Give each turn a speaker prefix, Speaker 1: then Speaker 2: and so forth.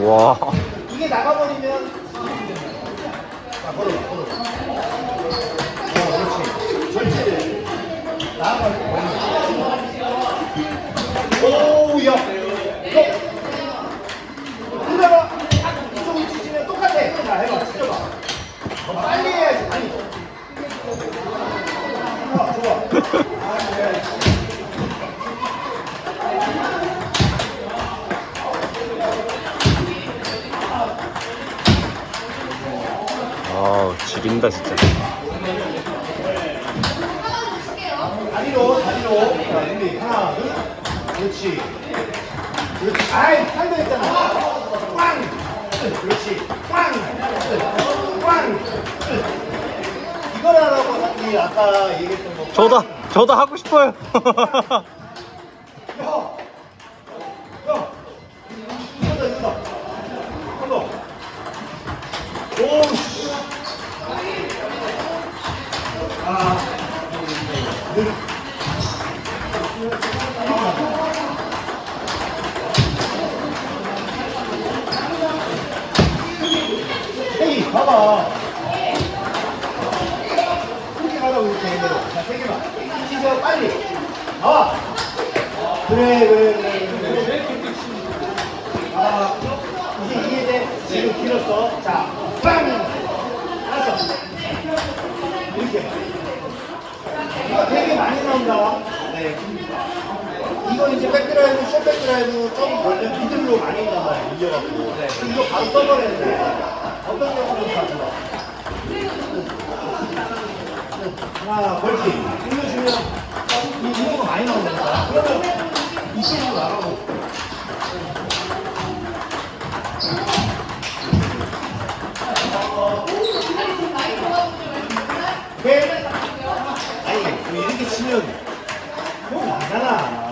Speaker 1: 와.
Speaker 2: 이게 나가버리면 자 걸어봐 걸어봐. 어 그렇지. 절제 나가버려 오우야. 이거 그래봐 이쪽으로 치시면 똑같아. 자 해봐 치켜봐. 더 빨리 해야지 아니 좋아 좋아
Speaker 1: 아, 지린다 진짜.
Speaker 2: 다리로 다리로 자 준비 하나 둘 그렇지 그렇지 아이 팔도 했잖아 꽝 그렇지 꽝꽝 이걸 하라고 이 아까 얘기했던 거
Speaker 1: 저도 저도 하고 싶어요.
Speaker 2: 야! 야! 이거다 이거다 아 늘. 헤이 봐봐. 이렇게 가라고 이렇게 해대로 자세 개만. 치세요 빨리. 나와. 그래 그래 그래 그래 나온다. 네. 이거 이제 백드라이브 숏 백드라이브 좀 걸려 미들로 많이 말이야 밀려갖고 네. 이거 바로 써버려야 돼. 어떤 경우는 다 좋아 하나 벌지 올려주면 이 이거가 많이 나온다니까. 그러면 이쪽으로 나가고. 왜? 이렇게 치면 형 나잖아